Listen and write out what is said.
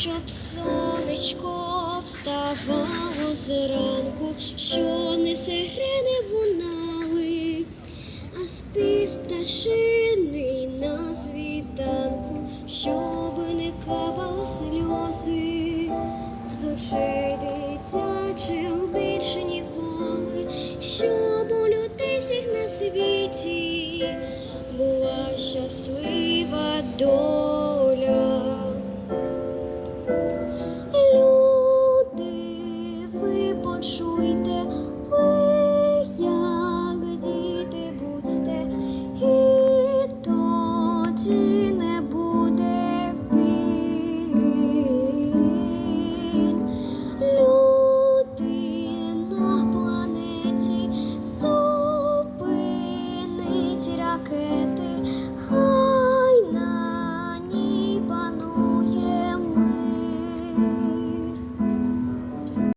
щоб сонечко вставало зранку, що не сирени лунали, а спів пташиний на світанку, щоб не капало сльози, з очей дитячих більше ніколи, щоб у людей на світі була щаслива доля.